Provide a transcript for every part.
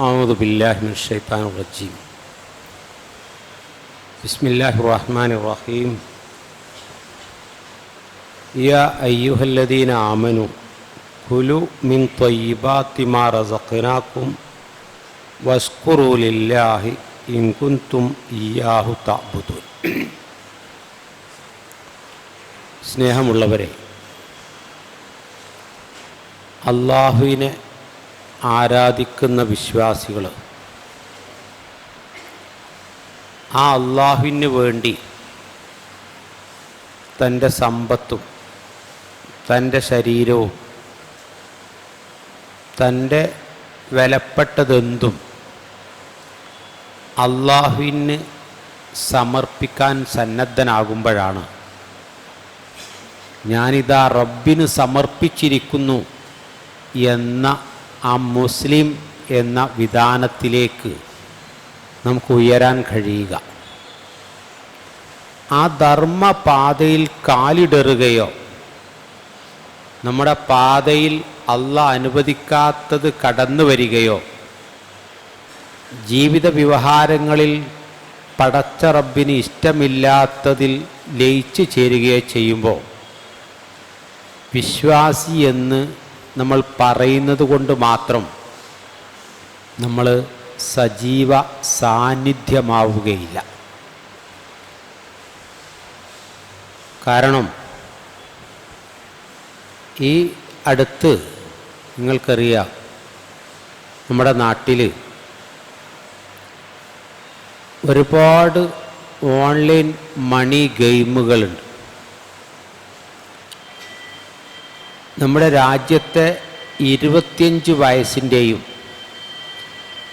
أعوذ بالله من الشيطان الرجيم بسم الله الرحمن الرحيم يا أيها الذين آمنوا كلوا من طيبات ما رزقناكم واشكروا لله إن كنتم إياه تعبدون സ്നേഹമുള്ളവരെ അള്ളാഹുവിനെ ആരാധിക്കുന്ന വിശ്വാസികൾ ആ അള്ളാഹുവിന് വേണ്ടി തന്റെ സമ്പത്തും തന്റെ ശരീരവും തന്റെ വിലപ്പെട്ടതെന്തും അള്ളാഹുവിന് സമർപ്പിക്കാൻ സന്നദ്ധനാകുമ്പോഴാണ്. ഞാനിതാ റബ്ബിന് സമർപ്പിച്ചിരിക്കുന്നു എന്ന ആ മുസ്ലിം എന്ന വിധാനത്തിലേക്ക് നമുക്ക് ഉയരാൻ കഴിയുക. ആ ധർമ്മപാതയിൽ കാലിടറുകയോ നമ്മുടെ പാതയിൽ അല്ല അനുവദിക്കാത്തത് കടന്നു വരികയോ ജീവിത വ്യവഹാരങ്ങളിൽ പടച്ച റബ്ബിന് ഇഷ്ടമില്ലാത്തതിൽ ലയിച്ചു ചേരുകയോ ചെയ്യുമ്പോൾ വിശ്വാസി എന്ന് നമ്മൾ പറയുന്നത് കൊണ്ട് മാത്രം നമ്മൾ സജീവ സാന്നിധ്യമാവുകയില്ല. കാരണം ഈ അടുത്ത് നിങ്ങൾക്കറിയാം നമ്മുടെ നാട്ടിൽ ഒരുപാട് ഓൺലൈൻ മണി ഗെയിമുകളുണ്ട്. നമ്മുടെ രാജ്യത്തെ ഇരുപത്തിയഞ്ച് വയസ്സിന്റെയും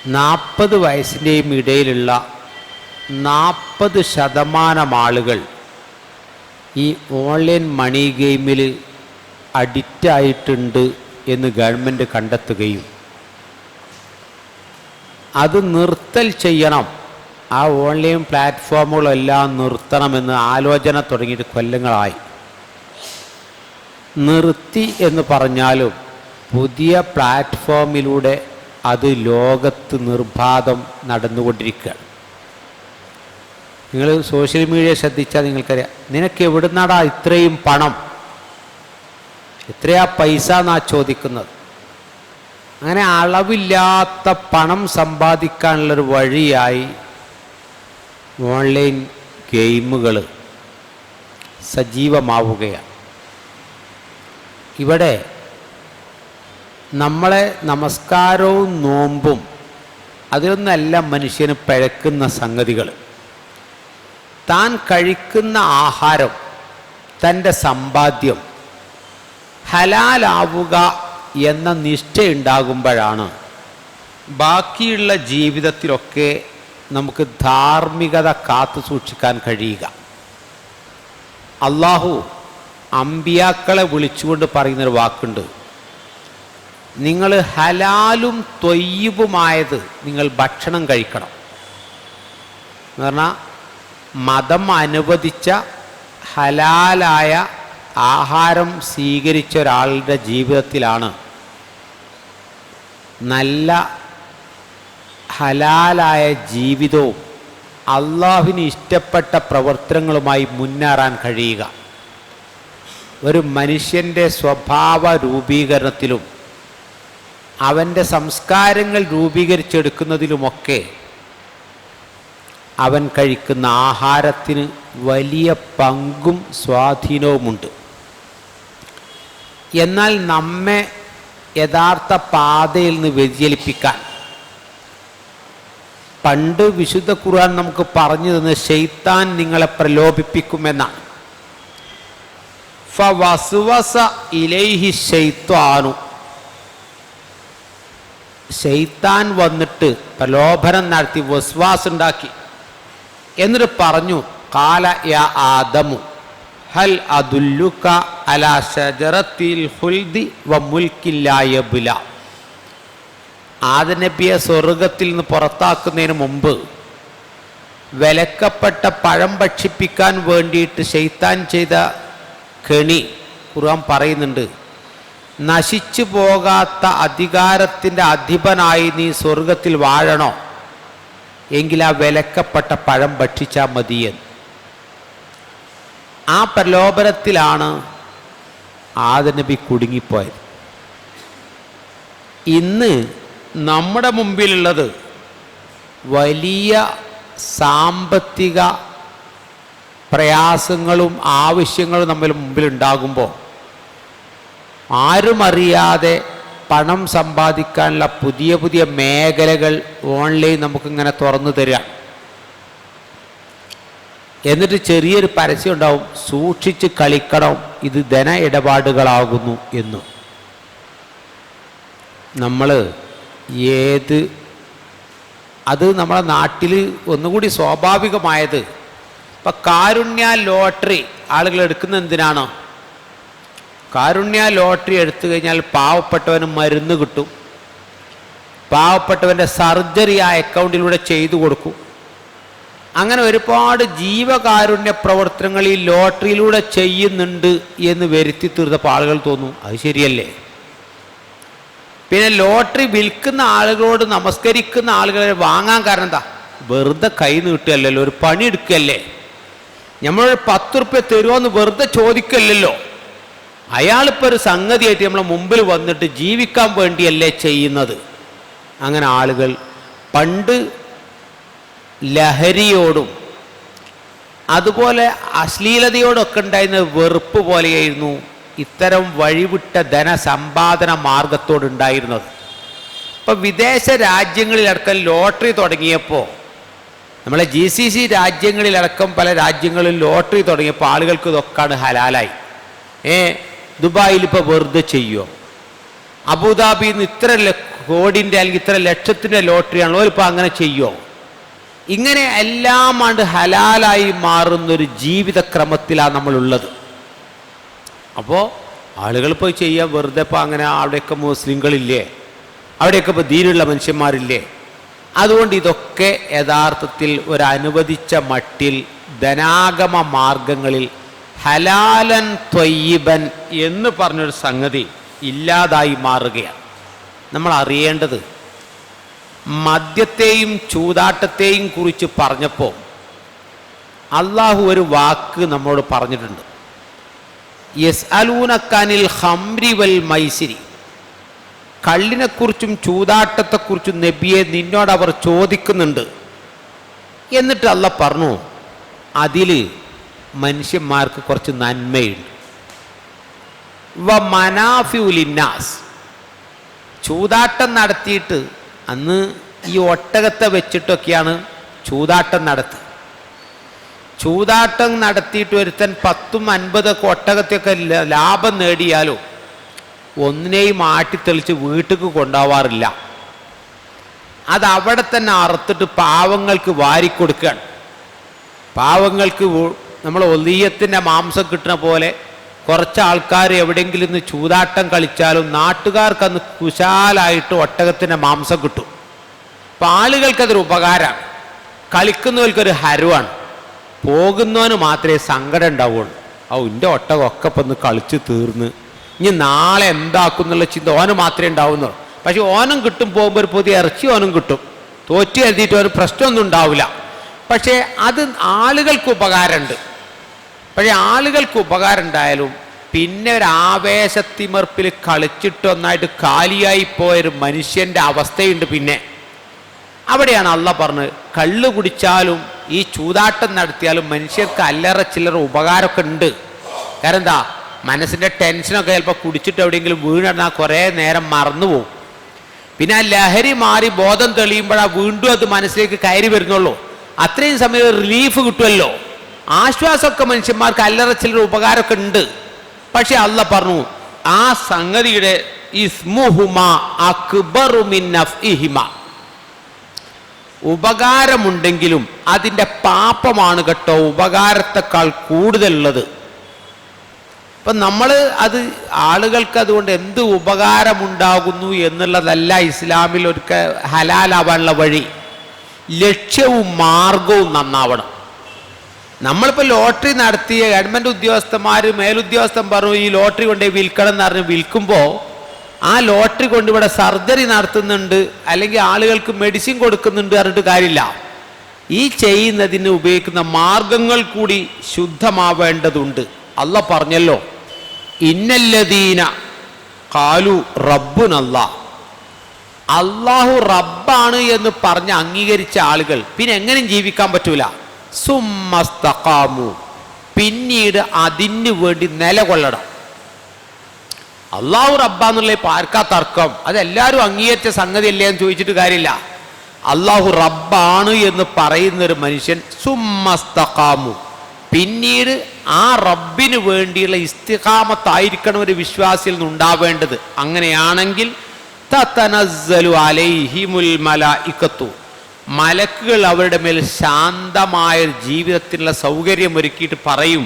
നാൽപ്പത് വയസ്സിന്റെയും ഇടയിലുള്ള നാൽപ്പത് ശതമാനം ആളുകൾ ഈ ഓൺലൈൻ മണി ഗെയിമിൽ അഡിക്റ്റായിട്ടുണ്ട് എന്ന് ഗവൺമെന്റ് കണ്ടെത്തുകയും അത് നിർത്തൽ ചെയ്യണം. ആ ഓൺലൈൻ പ്ലാറ്റ്ഫോമുകളെല്ലാം നിർത്തണമെന്ന് ആലോചന തുടങ്ങിയിട്ട് കൊല്ലങ്ങളായി. നിർത്തി എന്ന് പറഞ്ഞാലും പുതിയ പ്ലാറ്റ്ഫോമിലൂടെ അത് ലോകത്ത് നിർബാധം നടന്നുകൊണ്ടിരിക്കുകയാണ് നിങ്ങൾ സോഷ്യൽ മീഡിയ ശ്രദ്ധിച്ചാൽ നിങ്ങൾക്കറിയാം നിനക്ക് എവിടുന്നാടാ ഇത്രയും പണം? എത്രയാ പൈസ എന്നാ ചോദിക്കുന്നത്? അങ്ങനെ അളവില്ലാത്ത പണം സമ്പാദിക്കാനുള്ളൊരു വഴിയായി ഓൺലൈൻ ഗെയിമുകൾ സജീവമാവുകയാണ്. ഇവിടെ നമ്മളെ നമസ്കാരവും നോമ്പും അതിലൊന്നല്ല മനുഷ്യന് പഴക്കുന്ന സംഗതികൾ. താൻ കഴിക്കുന്ന ആഹാരം തന്റെ സമ്പാദ്യം ഹലാലാവുക എന്ന നിഷ്ഠയുണ്ടാകുമ്പോഴാണ് ബാക്കിയുള്ള ജീവിതത്തിലൊക്കെ നമുക്ക് ധാർമ്മികത കാത്തു സൂക്ഷിക്കാൻ കഴിയുക. അള്ളാഹു അമ്പിയാക്കളെ വിളിച്ചുകൊണ്ട് പറയുന്നൊരു വാക്കുണ്ട്. നിങ്ങൾ ഹലാലും തൊയ്യബുമായത് നിങ്ങൾ ഭക്ഷണം കഴിക്കണം. എന്ന് പറഞ്ഞാൽ മതം അനുവദിച്ച ഹലാലായ ആഹാരം സ്വീകരിച്ച ഒരാളുടെ ജീവിതത്തിലാണ് നല്ല ഹലാലായ ജീവിതവും അള്ളാഹുവിന് ഇഷ്ടപ്പെട്ട പ്രവർത്തനങ്ങളുമായി മുന്നേറാൻ കഴിയുക. ഒരു മനുഷ്യന്റെ സ്വഭാവ രൂപീകരണത്തിലും അവന്റെ സംസ്കാരങ്ങൾ രൂപീകരിച്ചെടുക്കുന്നതിലുമൊക്കെ അവൻ കഴിക്കുന്ന ആഹാരത്തിന് വലിയ പങ്കും സ്വാധീനവുമുണ്ട്. എന്നാൽ നമ്മെ യഥാർത്ഥ പാതയിൽ നിന്ന് വ്യതിചലിപ്പിക്കാൻ പണ്ട് വിശുദ്ധ ഖുർആൻ നമുക്ക് പറഞ്ഞു തന്ന ഷെയ്ത്താൻ നിങ്ങളെ പ്രലോഭിപ്പിക്കുമെന്നാണ്. ഇലൈഹി ശൈത്താൻ വന്നിട്ട് പ്രലോഭനം നടത്തി വസ്വാസ് ഉണ്ടാക്കി എന്നിട്ട് പറഞ്ഞു കാല യാ ആദമു ഹൽ അതുല്ലുക അല ഷജറത്തിൽ ഹുൽദി വ മുൽക്കില്ലായബുല ആദനബിയെ സ്വർഗത്തിൽ നിന്ന് പുറത്താക്കുന്നതിന് മുമ്പ് വിലക്കപ്പെട്ട പഴം ഭക്ഷിപ്പിക്കാൻ വേണ്ടിയിട്ട് ശൈത്താൻ ചെയ്ത കെണി ഖുർആൻ പറയുന്നുണ്ട് നശിച്ചു പോകാത്ത അധികാരത്തിന്റെ അധിപനായി നീ സ്വർഗത്തിൽ വാഴണോ? എങ്കിൽ ആ വിലക്കപ്പെട്ട പഴം ഭക്ഷിച്ചാൽ മതിയെന്ന്. ആ പ്രലോഭനത്തിലാണ് ആദനബി കുടുങ്ങിപ്പോയത്. ഇന്ന് നമ്മുടെ മുമ്പിലുള്ളത് വലിയ സാമ്പത്തിക പ്രയാസങ്ങളും ആവശ്യങ്ങളും നമ്മൾ മുമ്പിലുണ്ടാകുമ്പോൾ ആരും അറിയാതെ പണം സമ്പാദിക്കാനുള്ള പുതിയ പുതിയ മേഖലകൾ ഓൺലൈൻ നമുക്കിങ്ങനെ തുറന്നു തരിക. എന്നിട്ട് ചെറിയൊരു പരസ്യം ഉണ്ടാവും സൂക്ഷിച്ച് കളിക്കണം ഇത് ധന ഇടപാടുകളാകുന്നു എന്നു. നമ്മൾ ഏത് അത് നമ്മളെ നാട്ടിൽ ഒന്നുകൂടി സ്വാഭാവികമായത് ഇപ്പം കാരുണ്യ ലോട്ടറി ആളുകൾ എടുക്കുന്ന എന്തിനാണോ? കാരുണ്യ ലോട്ടറി എടുത്തു കഴിഞ്ഞാൽ പാവപ്പെട്ടവന് മരുന്ന് കിട്ടും. പാവപ്പെട്ടവന്റെ സർജറി ആ അക്കൗണ്ടിലൂടെ ചെയ്തു കൊടുക്കും. അങ്ങനെ ഒരുപാട് ജീവകാരുണ്യ പ്രവർത്തനങ്ങൾ ഈ ലോട്ടറിയിലൂടെ ചെയ്യുന്നുണ്ട് എന്ന് വരുത്തി തീർത്തപ്പോൾ ആളുകൾ തോന്നും അത് ശരിയല്ലേ? പിന്നെ ലോട്ടറി വിൽക്കുന്ന ആളുകളോട് നമസ്കരിക്കുന്ന ആളുകളെ വാങ്ങാൻ കാരണം എന്താ? വെറുതെ കൈ നീട്ടുകയല്ലല്ലോ ഒരു പണി എടുക്കുകയല്ലേ? നമ്മളൊരു പത്ത് റുപ്യ തരുമോന്ന് വെറുതെ ചോദിക്കല്ലല്ലോ. അയാളിപ്പോൾ ഒരു സംഗതിയായിട്ട് നമ്മളെ മുമ്പിൽ വന്നിട്ട് ജീവിക്കാൻ വേണ്ടിയല്ലേ ചെയ്യുന്നത്. അങ്ങനെ ആളുകൾ പണ്ട് ലഹരിയോടും അതുപോലെ അശ്ലീലതയോടൊക്കെ ഉണ്ടായിരുന്ന വെറുപ്പ് പോലെയായിരുന്നു ഇത്തരം വഴിവിട്ട ധനസമ്പാദന മാർഗത്തോടുണ്ടായിരുന്നത്. ഇപ്പം വിദേശ രാജ്യങ്ങളിലടക്കം ലോട്ടറി തുടങ്ങിയപ്പോൾ നമ്മളെ ജി സി സി രാജ്യങ്ങളിലടക്കം പല രാജ്യങ്ങളിൽ ലോട്ടറി തുടങ്ങിയപ്പോൾ ആളുകൾക്ക് ഇതൊക്കെയാണ് ഹലാലായി. ഏ ദുബായിൽ ഇപ്പോൾ വെറുതെ ചെയ്യുമോ അബുദാബിയിൽ നിന്ന് ഇത്ര കോടിന്റെ അല്ലെങ്കിൽ ഇത്ര ലക്ഷത്തിന്റെ ലോട്ടറിയാണല്ലോ ഇപ്പോൾ അങ്ങനെ ചെയ്യുമോ ഇങ്ങനെ എല്ലാം ആണ്ട് ഹലാലായി മാറുന്നൊരു ജീവിതക്രമത്തിലാണ് നമ്മളുള്ളത്. അപ്പോൾ ആളുകൾ പോയി ചെയ്യാൻ വെറുതെ ഇപ്പോൾ അങ്ങനെ അവിടെയൊക്കെ മുസ്ലിങ്ങളില്ലേ? അവിടെയൊക്കെ ഇപ്പോൾ ധീരുള്ള മനുഷ്യന്മാരില്ലേ? അതുകൊണ്ട് ഇതൊക്കെ യഥാർത്ഥത്തിൽ ഒരു അനുവദിച്ച മട്ടിൽ ധനാഗമ മാർഗങ്ങളിൽ ഹലാലൻ ത്വയ്യബൻ എന്ന് പറഞ്ഞൊരു സംഗതി ഇല്ലാതായി മാറുകയാണ്. നമ്മൾ അറിയേണ്ടത് മദ്യത്തെയും ചൂതാട്ടത്തെയും കുറിച്ച് പറഞ്ഞപ്പോൾ അള്ളാഹു ഒരു വാക്ക് നമ്മോട് പറഞ്ഞിട്ടുണ്ട്. യസ് അലൂനക്കാനിൽ ഹംരി വൽ മൈസിരി. കള്ളിനെക്കുറിച്ചും ചൂതാട്ടത്തെക്കുറിച്ചും നബിയെ നിന്നോട് അവർ ചോദിക്കുന്നുണ്ട്. എന്നിട്ട് അല്ല പറഞ്ഞു അതിൽ മനുഷ്യന്മാർക്ക് കുറച്ച് നന്മയുണ്ട്. വ മനാഫിഉലിന്നാസ് ചൂതാട്ടം നടത്തിയിട്ട് അന്ന് ഈ ഒട്ടകത്തെ വെച്ചിട്ടൊക്കെയാണ് ചൂതാട്ടം നടത്തുക ചൂതാട്ടം നടത്തിയിട്ട് ഒരുത്തൻ പത്തും അൻപതൊക്കെ ഒട്ടകത്തെയൊക്കെ ലാഭം നേടിയാലോ ഒന്നിനെയും ആട്ടിത്തെളിച്ച് വീട്ടിക്ക് കൊണ്ടുപോവാറില്ല അത് അവിടെ തന്നെ അറുത്തിട്ട് പാവങ്ങൾക്ക് വാരിക്കൊടുക്കുകയാണ്. പാവങ്ങൾക്ക് നമ്മൾ ഒലിയത്തിന്റെ മാംസം കിട്ടുന്ന പോലെ കുറച്ച് ആൾക്കാർ എവിടെയെങ്കിലും ഇന്ന് ചൂതാട്ടം കളിച്ചാലും നാട്ടുകാർക്ക് അന്ന് കുശാലായിട്ട് ഒട്ടകത്തിന്റെ മാംസം കിട്ടും. അപ്പം ആളുകൾക്കതൊരു ഉപകാരമാണ് കളിക്കുന്നവർക്കൊരു ഹരവാണ്. പോകുന്നവന് മാത്രമേ സങ്കടം ഉണ്ടാവുള്ളൂ ആ എന്റെ ഒട്ടകമൊക്കെ ഒന്ന് കളിച്ച് തീർന്ന്. ഇനി നാളെ എന്താക്കും എന്നുള്ള ചിന്ത ഓന് മാത്രമേ ഉണ്ടാവുന്നുള്ളൂ പക്ഷെ ഓനം കിട്ടും പോകുമ്പോൾ ഒരു പുതിയ ഇറച്ചി ഓനും കിട്ടും. തോറ്റ് എഴുതിയിട്ട് ഒരു പ്രശ്നമൊന്നും ഉണ്ടാവില്ല. പക്ഷേ അത് ആളുകൾക്ക് ഉപകാരമുണ്ട്. പക്ഷേ ആളുകൾക്ക് ഉപകാരം ഉണ്ടായാലും പിന്നെ ഒരു ആവേശത്തിമർപ്പിൽ കളിച്ചിട്ടൊന്നായിട്ട് കാലിയായി പോയൊരു മനുഷ്യന്റെ അവസ്ഥയുണ്ട് പിന്നെ. അവിടെയാണ് അള്ള പറഞ്ഞത് കള്ള് കുടിച്ചാലും ഈ ചൂതാട്ടം നടത്തിയാലും മനുഷ്യർക്ക് അല്ലറ ചില്ലറ ഉപകാരമൊക്കെ ഉണ്ട്. കാരണം എന്താ? മനസ്സിന്റെ ടെൻഷനൊക്കെ ചിലപ്പോൾ കുടിച്ചിട്ട് എവിടെയെങ്കിലും വീണാൽ കുറേ നേരം മറന്നു പോകും പിന്നെ ആ ലഹരി മാറി ബോധം തെളിയുമ്പോഴാണ് വീണ്ടും അത് മനസ്സിലേക്ക് കയറി വരുന്നുള്ളൂ. അത്രയും സമയം റിലീഫ് കിട്ടുമല്ലോ. ആശ്വാസമൊക്കെ മനുഷ്യന്മാർക്ക് അല്ലറ ചില്ലറ ഉപകാരമൊക്കെ ഉണ്ട്. പക്ഷെ അല്ല പറഞ്ഞു ആ സംഗതിയുടെ ഉപകാരമുണ്ടെങ്കിലും അതിന്റെ പാപമാണ് കേട്ടോ ഉപകാരത്തെക്കാൾ കൂടുതലുള്ളത്. ഇപ്പം നമ്മൾ അത് ആളുകൾക്ക് അതുകൊണ്ട് എന്ത് ഉപകാരമുണ്ടാകുന്നു എന്നുള്ളതല്ല ഇസ്ലാമിൽ ഒരു ഹലാലാവാനുള്ള വഴി. ലക്ഷ്യവും മാർഗവും നന്നാവണം. നമ്മളിപ്പോൾ ലോട്ടറി നടത്തിയ ഗവൺമെന്റ് ഉദ്യോഗസ്ഥന്മാർ മേലുദ്യോഗസ്ഥൻ പറഞ്ഞു ഈ ലോട്ടറി കൊണ്ട് വിൽക്കണം എന്ന് പറഞ്ഞ് വിൽക്കുമ്പോൾ ആ ലോട്ടറി കൊണ്ട് ഇവിടെ സർജറി നടത്തുന്നുണ്ട് അല്ലെങ്കിൽ ആളുകൾക്ക് മെഡിസിൻ കൊടുക്കുന്നുണ്ട് പറഞ്ഞിട്ട് കാര്യമില്ല. ഈ ചെയ്യുന്നതിന് ഉപയോഗിക്കുന്ന മാർഗങ്ങൾ കൂടി ശുദ്ധമാവേണ്ടതുണ്ട്. അല്ല പറഞ്ഞല്ലോ. ഇന്നല്ലദീന കാലു റബ്ബുനല്ല. അള്ളാഹു റബ്ബാണ് എന്ന് പറഞ്ഞ് അംഗീകരിച്ച ആളുകൾ പിന്നെ എങ്ങനെയും ജീവിക്കാൻ പറ്റൂല. സുമ്മസ്തഖാമു. പിന്നീട് അതിന് വേണ്ടി നിലകൊള്ളണം. അള്ളാഹു റബ്ബാന്നുള്ള ഇപ്പം ആർക്കാ തർക്കം? അതെല്ലാവരും അംഗീകരിച്ച സംഗതി അല്ലേ എന്ന് ചോദിച്ചിട്ട് കാര്യമില്ല. അള്ളാഹു റബ്ബാണ് എന്ന് പറയുന്നൊരു മനുഷ്യൻ സുമ്മസ്തഖാമു. പിന്നീട് ആ റബ്ബിന് വേണ്ടിയുള്ള ഇസ്തിഹാമത്തായിരിക്കണം ഒരു വിശ്വാസിയിൽ നിന്നുണ്ടാവേണ്ടത്. അങ്ങനെയാണെങ്കിൽ മലക്കുകൾ അവരുടെ മേൽ ശാന്തമായ ജീവിതത്തിനുള്ള സൗകര്യം ഒരുക്കിയിട്ട് പറയും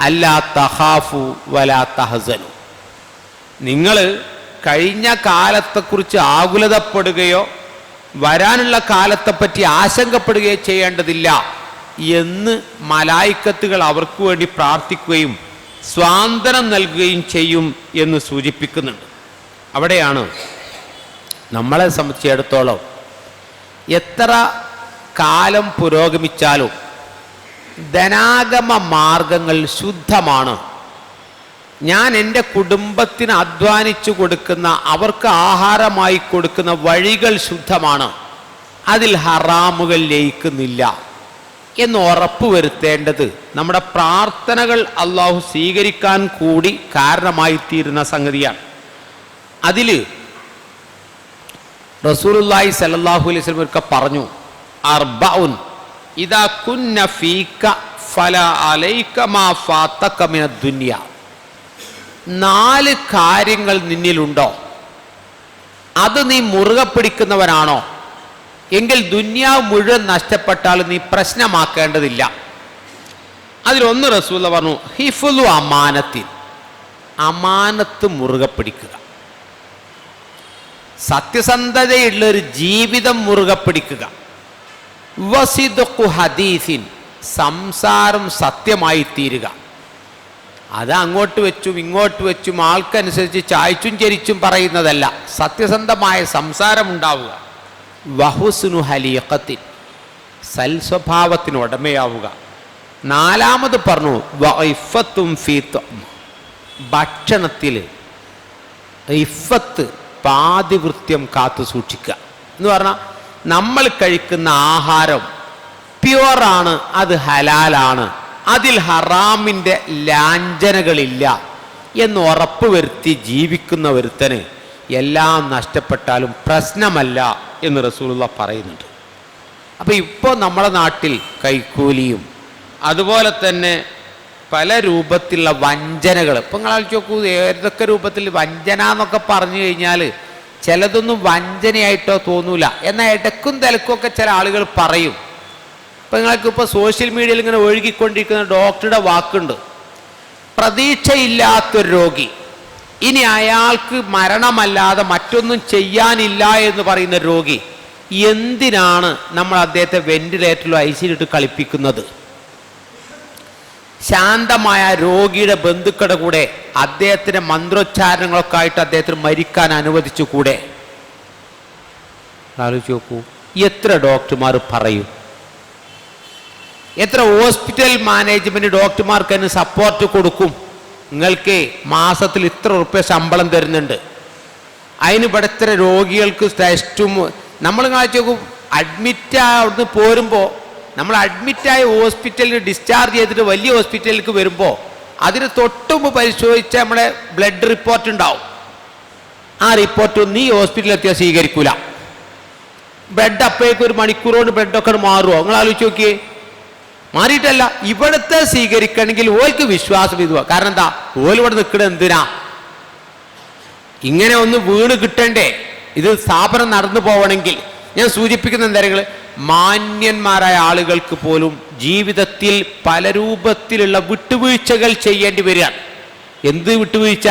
അല്ലാ തഹാഫു വലാ തഹസനു നിങ്ങൾ കഴിഞ്ഞ കാലത്തെക്കുറിച്ച് ആകുലതപ്പെടുകയോ വരാനുള്ള കാലത്തെപ്പറ്റി ആശങ്കപ്പെടുകയോ ചെയ്യേണ്ടതില്ല. എന്ന് മലായിക്കത്തുകൾ അവർക്ക് വേണ്ടി പ്രാർത്ഥിക്കുകയും സ്വാതന്ത്ര്യം നൽകുകയും ചെയ്യും എന്ന് സൂചിപ്പിക്കുന്നുണ്ട്. അവിടെയാണ് നമ്മളെ സംബന്ധിച്ചിടത്തോളം എത്ര കാലം പുരോഗമിച്ചാലും ധനാഗമ മാർഗങ്ങൾ ശുദ്ധമാണ്. ഞാൻ എന്റെ കുടുംബത്തിന് അധ്വാനിച്ചു കൊടുക്കുന്ന അവർക്ക് ആഹാരമായി കൊടുക്കുന്ന വഴികൾ ശുദ്ധമാണ്. അതിൽ ഹറാമുകൾ ലയിക്കുന്നില്ല. എന്ന് ഉറപ്പുവരുത്തേണ്ടത് നമ്മുടെ പ്രാർത്ഥനകൾ അള്ളാഹു സ്വീകരിക്കാൻ കൂടി കാരണമായി തീരുന്ന സംഗതിയാണ്. അതിൽ റസൂലുല്ലായി സലല്ലാഹു അലൈഹി വസല്ലം ഒക്കെ പറഞ്ഞു അർബഉൻ ഇദാ കുന്ന ഫീക ഫല അലൈക മാ ഫാതക മിന ദുന്യ. നാല് കാര്യങ്ങൾ നിന്നിലുണ്ടോ? അത് നീ മുറുകെ പിടിക്കുന്നവനാണോ? എങ്കിൽ ദുന്യാവ് മുഴുവൻ നഷ്ടപ്പെട്ടാൽ നീ പ്രശ്നമാക്കേണ്ടതില്ല. അതിലൊന്ന് റസൂല പറഞ്ഞു ഹിഫുലു അമാനത്തിൻ. അമാനത്ത് മുറുകെ പിടിക്കുക. സത്യസന്ധതയുള്ള ഒരു ജീവിതം മുറുകെ പിടിക്കുക. വസിദുഖു ഹദീസിൻ സംസാരം സത്യമായി തീരുക അത് അങ്ങോട്ട് വെച്ചും ഇങ്ങോട്ട് വെച്ചും ആൾക്കനുസരിച്ച് ചായച്ചും ചരിച്ചും പറയുന്നതല്ല. സത്യസന്ധമായ സംസാരം ഉണ്ടാവുക വഹുസുനു ഹലീഖത്തിൻ. സൽസ്വഭാവത്തിന് ഉടമയാവുക നാലാമത് പറഞ്ഞു വൈഫത്തും ഫീത്തും. ഭക്ഷണത്തിൽ ഇഫത്ത് പാതിവൃത്യം കാത്തു സൂക്ഷിക്കുക. എന്ന് പറഞ്ഞാൽ നമ്മൾ കഴിക്കുന്ന ആഹാരം പ്യുവറാണ് അത് ഹലാലാണ്. അതിൽ ഹറാമിന്റെ ലാഞ്ചനകളില്ല എന്ന് ഉറപ്പ് വരുത്തി ജീവിക്കുന്ന ഒരുത്തന് എല്ലാം നഷ്ടപ്പെട്ടാലും പ്രശ്നമല്ല എന്ന് റസൂലുള്ള പറയുന്നുണ്ട്. അപ്പോൾ ഇപ്പോൾ നമ്മുടെ നാട്ടിൽ കൈക്കൂലിയും അതുപോലെ തന്നെ പല രൂപത്തിലുള്ള വഞ്ചനകൾ ഇപ്പം നിങ്ങൾ നോക്കൂ ഏതൊക്കെ രൂപത്തിൽ വഞ്ചന എന്നൊക്കെ പറഞ്ഞു കഴിഞ്ഞാൽ ചിലതൊന്നും വഞ്ചനയായിട്ടോ തോന്നൂല. എന്നാൽ ഇടക്കും തിലക്കുമൊക്കെ ചില ആളുകൾ പറയും. ഇപ്പം നിങ്ങൾക്ക് ഇപ്പോൾ സോഷ്യൽ മീഡിയയിൽ ഇങ്ങനെ ഒഴുകിക്കൊണ്ടിരിക്കുന്ന ഡോക്ടറുടെ വാക്കുണ്ട്. പ്രതീക്ഷയില്ലാത്തൊരു രോഗി. ഇനി അയാൾക്ക് മരണമല്ലാതെ മറ്റൊന്നും ചെയ്യാനില്ല എന്ന് പറയുന്ന രോഗി എന്തിനാണ് നമ്മൾ അദ്ദേഹത്തെ വെന്റിലേറ്ററിലോ ഐ സിയിലിട്ട് കളിപ്പിക്കുന്നത്? ശാന്തമായ രോഗിയുടെ ബന്ധുക്കളുടെ കൂടെ അദ്ദേഹത്തിന്റെ മന്ത്രോച്ചാരണങ്ങളൊക്കെ ആയിട്ട് അദ്ദേഹത്തിന് മരിക്കാൻ അനുവദിച്ചു കൂടെ? ആലോചിച്ച് നോക്കൂ എത്ര ഡോക്ടർമാർ പറയും? എത്ര ഹോസ്പിറ്റൽ മാനേജ്മെന്റ് ഡോക്ടർമാർക്ക് അതിന് സപ്പോർട്ട് കൊടുക്കും? നിങ്ങൾക്ക് മാസത്തിൽ ഇത്ര ഉറുപ്പ്യ ശമ്പളം തരുന്നുണ്ട്. അതിന് ഇവിടെ ഇത്ര രോഗികൾക്ക് ടെസ്റ്റും നമ്മൾ നോക്കും അഡ്മിറ്റ് അവിടുന്ന് പോരുമ്പോൾ നമ്മൾ അഡ്മിറ്റായ ഹോസ്പിറ്റലിൽ ഡിസ്ചാർജ് ചെയ്തിട്ട് വലിയ ഹോസ്പിറ്റലിലേക്ക് വരുമ്പോൾ അതിന് തൊട്ടുമ്പ് പരിശോധിച്ച നമ്മുടെ ബ്ലഡ് റിപ്പോർട്ട് ഉണ്ടാവും. ആ റിപ്പോർട്ട് നീ ഹോസ്പിറ്റലിൽ എത്തിയാൽ സ്വീകരിക്കൂല. ബ്ലഡ് അപ്പോഴേക്കും ഒരു മണിക്കൂറോണ്ട് ബ്ലഡ് ബ്ലഡൊക്കെ മാറുമോ നിങ്ങൾ ആലോചിച്ച് നോക്കിയേ. മാറിയിട്ടല്ല. ഇവിടുത്തെ സ്വീകരിക്കണമെങ്കിൽ ഓൽക്ക് വിശ്വാസം ഇതുവാ. കാരണം എന്താ? ഓൽ ഇവിടെ എന്തിനാ? ഇങ്ങനെ ഒന്ന് വീണ് കിട്ടണ്ടേ? ഇത് സ്ഥാപനം നടന്നു പോവണമെങ്കിൽ. ഞാൻ സൂചിപ്പിക്കുന്ന എന്തായാലും മാന്യന്മാരായ ആളുകൾക്ക് പോലും ജീവിതത്തിൽ പല രൂപത്തിലുള്ള വിട്ടുവീഴ്ചകൾ ചെയ്യേണ്ടി വരികയാണ്. എന്ത് വിട്ടുവീഴ്ച?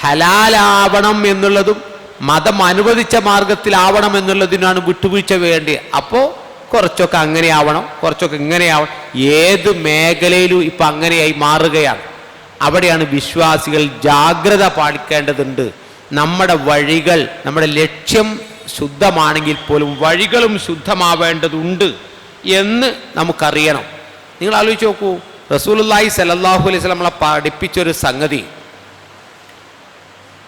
ഹലാലാവണം എന്നുള്ളതും മതം അനുവദിച്ച മാർഗത്തിലാവണം എന്നുള്ളതിനാണ് വിട്ടുവീഴ്ച വേണ്ടി അപ്പോൾ കുറച്ചൊക്കെ അങ്ങനെ ആവണം കുറച്ചൊക്കെ ഇങ്ങനെ ആവണം ഏത് മേഖലയിലും ഇപ്പം അങ്ങനെയായി മാറുകയാണ്. അവിടെയാണ് വിശ്വാസികൾ ജാഗ്രത പാലിക്കേണ്ടതുണ്ട്. നമ്മുടെ വഴികൾ നമ്മുടെ ലക്ഷ്യം ശുദ്ധമാണെങ്കിൽ പോലും വഴികളും ശുദ്ധമാവേണ്ടതുണ്ട് എന്ന് നമുക്കറിയണം. നിങ്ങൾ ആലോചിച്ച് നോക്കൂ റസൂലുള്ളാഹി സലല്ലാഹു അലൈഹി വസല്ലം നമ്മളെ പഠിപ്പിച്ചൊരു സംഗതി.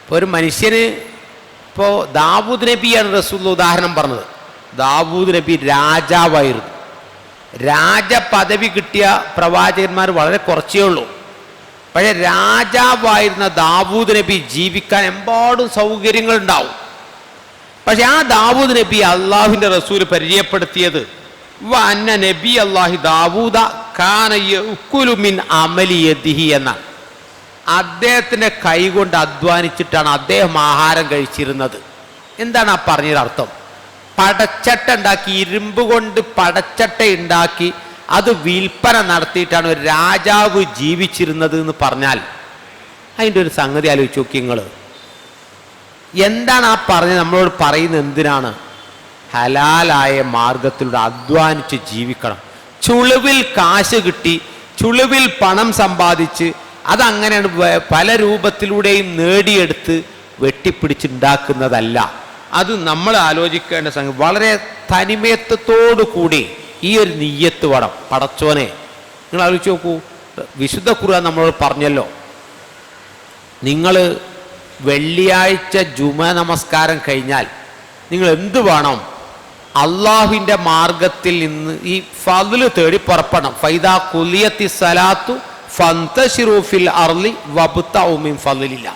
ഇപ്പോൾ ഒരു മനുഷ്യന് ഇപ്പോൾ ദാവൂദ് നബിയാണ് റസൂൽ ഉദാഹരണം പറഞ്ഞത്. ദാവൂദ് നബി രാജാവായിരുന്നു. രാജപദവി കിട്ടിയ പ്രവാചകന്മാർ വളരെ കുറച്ചേ ഉള്ളൂ. പക്ഷേ രാജാവായിരുന്ന ദാവൂദ് നബി ജീവിക്കാൻ എമ്പാടും സൗകര്യങ്ങൾ ഉണ്ടാവും പക്ഷെ ആ ദാവൂദ് നബി അള്ളാഹുവിന്റെ റസൂൽ പരിചയപ്പെടുത്തിയത് അന്ന നബി അള്ളാഹി ദാവൂദ കാന യഅ്കുലു മിൻ അമലി യദിഹി എന്നാണ്. അദ്ദേഹത്തിന്റെ കൈകൊണ്ട് അധ്വാനിച്ചിട്ടാണ് അദ്ദേഹം ആഹാരം കഴിച്ചിരുന്നത്. എന്താണ് ആ പറഞ്ഞൊരു അർത്ഥം? പടച്ചട്ട ഉണ്ടാക്കി ഇരുമ്പ് കൊണ്ട് പടച്ചട്ട ഉണ്ടാക്കി അത് വിൽപ്പന നടത്തിയിട്ടാണ് ഒരു രാജാവ് ജീവിച്ചിരുന്നത് എന്ന് പറഞ്ഞാൽ അതിന്റെ ഒരു സംഗതി ആലോചിച്ച് നോക്കി നിങ്ങൾ എന്താണ് ആ പറഞ്ഞ് നമ്മളോട് പറയുന്നത് എന്തിനാണ്? ഹലാലായ മാർഗത്തിലൂടെ അധ്വാനിച്ച് ജീവിക്കണം. ചുളിവിൽ കാശ് കിട്ടി ചുളിവിൽ പണം സമ്പാദിച്ച് അതങ്ങനെയാണ് പല രൂപത്തിലൂടെയും നേടിയെടുത്ത് വെട്ടിപ്പിടിച്ചുണ്ടാക്കുന്നതല്ല അത് നമ്മൾ ആലോചിക്കേണ്ട സംഗതി. വളരെ തനിമയത്വത്തോടു കൂടി ഈ ഒരു നീയത്ത് വേണം പടച്ചോനെ. നിങ്ങൾ ആലോചിച്ച് നോക്കൂ വിശുദ്ധ ഖുർആൻ നമ്മളോട് പറഞ്ഞല്ലോ നിങ്ങൾ വെള്ളിയാഴ്ച ജുമ നമസ്കാരം കഴിഞ്ഞാൽ നിങ്ങൾ എന്ത് വേണം? അള്ളാഹുവിന്റെ മാർഗത്തിൽ നിന്ന് ഈ ഫതിൽ തേടി പുറപ്പെടണം. ഫൈദ കുലിയത്തി സലാത്തു ഫന്തഷിറൂഫിൽ അർലി വബുത്ത ഉമിൻ ഫലില്ല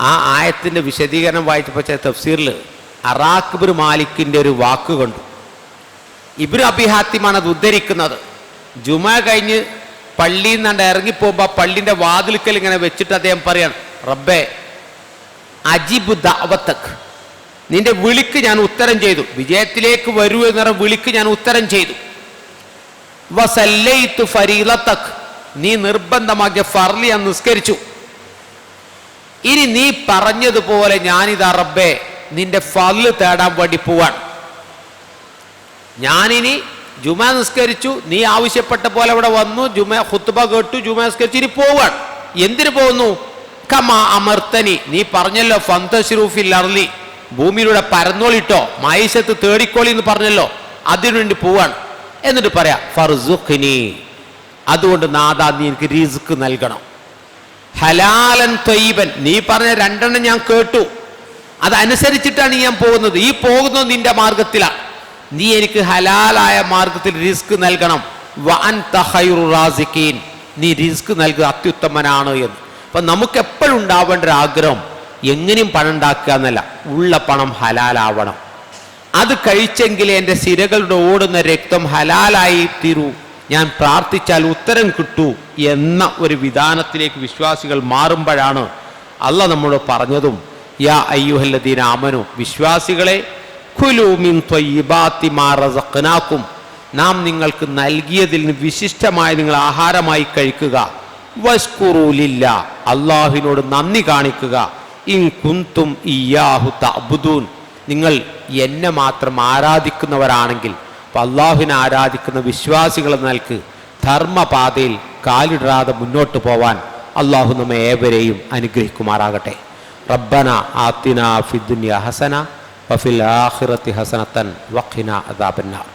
ആ ആയത്തിന്റെ വിശദീകരണം വായിച്ചപ്പോൾ തഫ്സീറിൽ അറാഖ്ബർ മാലിക്കിന്റെ ഒരു വാക്ക് കണ്ടു. ഇബ്രു അബിഹാത്തിമാണ് അത് ഉദ്ധരിക്കുന്നത്. ജുമ കഴിഞ്ഞ് പള്ളിയിൽ നിന്നാണ്ട് ഇറങ്ങിപ്പോകുമ്പോൾ പള്ളിന്റെ വാതിൽക്കൽ ഇങ്ങനെ വെച്ചിട്ട് അദ്ദേഹം പറയാണ് റബ്ബേ അജിബ് ദാവത്തക് നിന്റെ വിളിക്ക് ഞാൻ ഉത്തരം ചെയ്തു. വിജയത്തിലേക്ക് വരൂ എന്ന് പറഞ്ഞ വിളിക്ക് ഞാൻ ഉത്തരം ചെയ്തു. വസല്ലു ഫരീലത്തക് നീ നിർബന്ധമാക്കിയ ഫർലി ഞാൻ നിസ്കരിച്ചു. ഇനി നീ പറഞ്ഞതുപോലെ ഞാനിതാ റബ്ബേ നിന്റെ ഫൽ തേടാൻ വേണ്ടി പോവാൻ ഞാനിനി ജുമ നിസ്കരിച്ചു നീ ആവശ്യപ്പെട്ട പോലെ അവിടെ വന്നു ജുമ ഹുത്തുബ കേട്ടു ജുമ നിസ്കരിച്ചു ഇനി പോവാൻ എന്തിനു പോകുന്നു? കമാ അമർത്തനി നീ പറഞ്ഞല്ലോ ഫന്തശ്രൂഫിൽ അർലി ഭൂമിയിലൂടെ പരന്നോളിട്ടോ മൈശത്ത് തേടിക്കോളി എന്ന് പറഞ്ഞല്ലോ അതിനുവേണ്ടി പോവാണ്. എന്നിട്ട് പറയാ ഫർസുഖിനി അതുകൊണ്ട് നാദാ നീ എനിക്ക് റിസ്ക് നൽകണം. ഹലാലൻ ത്വയ്യബൻ നീ പറഞ്ഞ രണ്ടെണ്ണം ഞാൻ കേട്ടു. അതനുസരിച്ചിട്ടാണ് ഞാൻ പോകുന്നത്. ഈ പോകുന്നത് നിന്റെ മാർഗത്തിലാണ് നീ എനിക്ക് ഹലാലായ മാർഗത്തിൽ റിസ്ക് നൽകണം. വൻ തഹൈറു നീ റിസ്ക് നൽകുക അത്യുത്തമനാണ് എന്ന്. അപ്പൊ നമുക്ക് എപ്പോഴും ഉണ്ടാവേണ്ട ഒരു ആഗ്രഹം എങ്ങനെയും പണം ഉണ്ടാക്കുക എന്നല്ല. ഉള്ള പണം ഹലാലാവണം. അത് കഴിച്ചെങ്കിൽ എന്റെ സിരകളുടെ ഓടുന്ന രക്തം ഹലാലായി തീരൂ. ഞാൻ പ്രാർത്ഥിച്ചാൽ ഉത്തരം കിട്ടൂ. എന്ന ഒരു വിധാനത്തിലേക്ക് വിശ്വാസികൾ മാറുമ്പോഴാണ് അല്ല നമ്മോട് പറഞ്ഞതും യാ അയ്യുഹല്ലദീന ആമനു വിശ്വാസികളെ ഖുലൂമിൻ ത്വയ്യിബാത്തി മാ റസഖ്നാക്കും നാം നിങ്ങൾക്ക് നൽകിയതിൽ നിന്ന് വിശിഷ്ടമായി നിങ്ങൾ ആഹാരമായി കഴിക്കുക. വസ്കുറൂലില്ല അള്ളാഹുവിനോട് നന്ദി കാണിക്കുക. ഇൻ കുന്തും ഇയാഹു തബുദൂൻ നിങ്ങൾ എന്നെ മാത്രം ആരാധിക്കുന്നവരാണെങ്കിൽ അപ്പം അള്ളാഹുവിനെ ആരാധിക്കുന്ന വിശ്വാസികളെ നൽകി ധർമ്മപാതയിൽ കാലിടാതെ മുന്നോട്ട് പോവാൻ അള്ളാഹു നമ്മെ ഏവരെയും അനുഗ്രഹിക്കുമാറാകട്ടെ. റബ്ബന ആത്തിന ഫിദുന്യ ഹസന വഫിൽ ആഖിറത്തി ഹസനത്തൻ വഖിന അദാബന്നാർ.